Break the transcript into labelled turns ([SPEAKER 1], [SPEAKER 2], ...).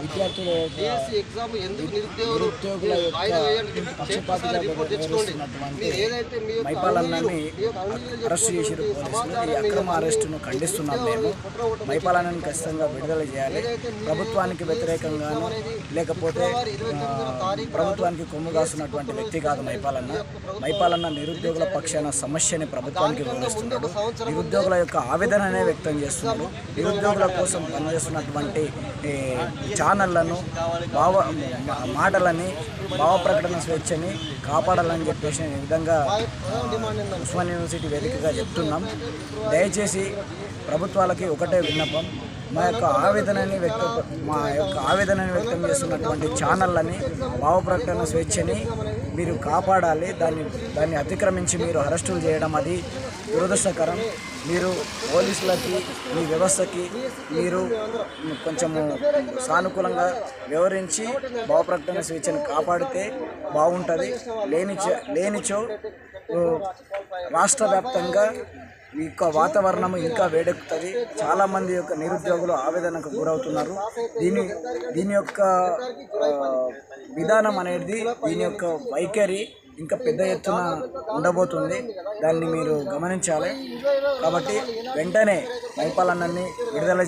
[SPEAKER 1] అభ్యర్థుల విద్యార్థుల అరెస్ట్ ఈ అక్రమ అరెస్టును ఖండిస్తున్నాం మేము మైపాలన్నని ఖచ్చితంగా విడుదల చేయాలి ప్రభుత్వానికి వ్యతిరేకంగాను లేకపోతే ప్రభుత్వానికి కొమ్ము కాస్తున్నటువంటి వ్యక్తి కాదు మైపాలన్న. మైపాలన్న నిరుద్యోగుల పక్షాన సమస్యని ప్రభుత్వానికి వివరిస్తున్నాడు. నిరుద్యోగుల యొక్క ఆవేదననే వ్యక్తం చేస్తున్నాడు. నిరుద్యోగుల కోసం పనిచేస్తున్నటువంటి ఛానళ్ళను భావ మాటలని భావ ప్రకటన స్వేచ్ఛని కాపాడాలని చెప్పేసి ఈ విధంగా ఉస్మాన్ యూనివర్సిటీ వేదికగా చెప్తున్నాం. దయచేసి ప్రభుత్వాలకి ఒకటే విన్నపం. మా యొక్క ఆవేదనని వ్యక్త మా యొక్క ఆవేదనని వ్యక్తం చేస్తున్నటువంటి ఛానళ్ళని భావప్రకటన స్వేచ్ఛని మీరు కాపాడాలి. దాన్ని దాన్ని అతిక్రమించి మీరు అరెస్టులు చేయడం అది దురదృష్టకరం. మీరు పోలీసులకి మీ వ్యవస్థకి మీరు కొంచెము సానుకూలంగా వివరించి భావప్రకటన స్వేచ్ఛను కాపాడితే బాగుంటుంది. లేనిచో లేనిచో రాష్ట్ర వ్యాప్తంగా ఈ యొక్క వాతావరణం ఇంకా వేడెక్కుతుంది. చాలా మంది యొక్క నిరుద్యోగులు ఆవేదనకు గురవుతున్నారు. దీని దీని యొక్క విధానం అనేది దీని యొక్క వైఖరి ఇంకా పెద్ద ఎత్తున ఉండబోతుంది. దాన్ని మీరు గమనించాలి. కాబట్టి వెంటనే మైపాలన్నని విడుదల